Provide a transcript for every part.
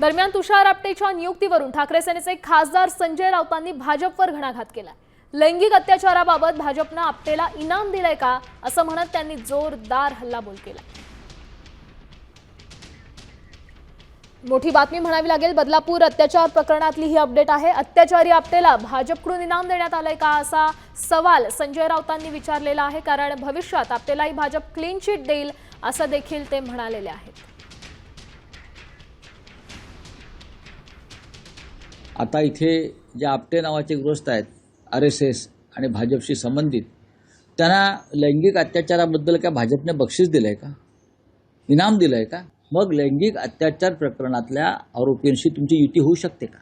दरम्यान तुषार आपटेच्या नियुक्तीवरून ठाकरे सेनेचे खासदार संजय राऊतांनी भाजपवर घणाघात केला लैंगिक अत्याचाराबाबत भाजपनं आपटेला इनाम दिलंय का असं म्हणत त्यांनी जोरदार हल्लाबोल केला. मोठी बातमी म्हणावी लागेल बदलापूर अत्याचार प्रकरणातली ही अपडेट आहे. अत्याचारी आपटेला भाजपकडून इनाम देण्यात आलंय का असा सवाल संजय राऊतांनी विचारलेला आहे. कारण भविष्यात आपटेलाही भाजप क्लीन चिट देईल असं देखील ते म्हणालेले आहेत. आता इथे जे आपटे नावाचे ग्रस्त आहेत आर एस एस आणि भाजपशी संबंधित त्यांना लैंगिक अत्याचाराबद्दल काय भाजपने बक्षीस दिलं आहे का? इनाम दिलं आहे का? मग लैंगिक अत्याचार प्रकरणातल्या आरोपींशी तुमची युती होऊ शकते का?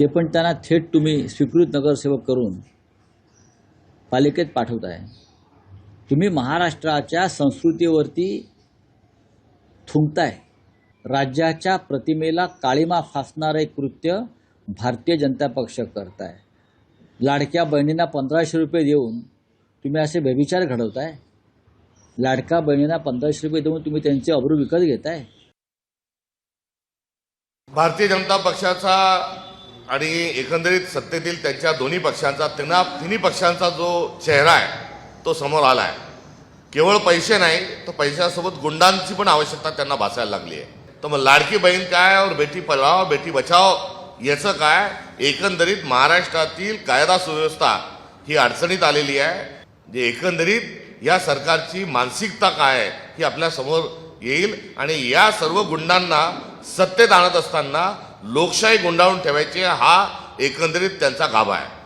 ते पण त्यांना थेट तुम्ही स्वीकृत नगरसेवक करून पालिकेत पाठवताय. तुम्ही महाराष्ट्राच्या संस्कृतीवरती थुंकताय. राज्याच्या प्रतिमेला काळीमा फासणारे कृत्य भारतीय जनता पक्ष करताय. लाडक्या बहिणींना पंधराशे रुपये देऊन तुम्ही असे व्यभिचार घडवताय? लाडक्या बहिणींना पंधराशे रुपये देऊन तुम्ही त्यांचे अब्रू विकत घेताय? भारतीय जनता पक्षाचा आणि एकंदरीत सत्तेतील त्यांच्या दोन्ही पक्षांचा त्यांना तिन्ही पक्षांचा जो चेहरा आहे तो समोर आला आहे केवळ पैसे नाही तर पैशासोबत गुंडांची पण आवश्यकता त्यांना भासायला लागली आहे. तर मग लाडकी बहीण काय और बेटी पढाओ बेटी बचाव याचं काय? एकंदरीत महाराष्ट्रातील कायदा सुव्यवस्था ही अडचणीत आलेली आहे. जे एकंदरीत या सरकारची मानसिकता काय आहे ही आपल्यासमोर येईल. आणि या सर्व गुंडांना सत्तेत आणत असताना लोकशाही गुंडाळून ठेवायची हा एकंदरीत त्यांचा गाभा आहे.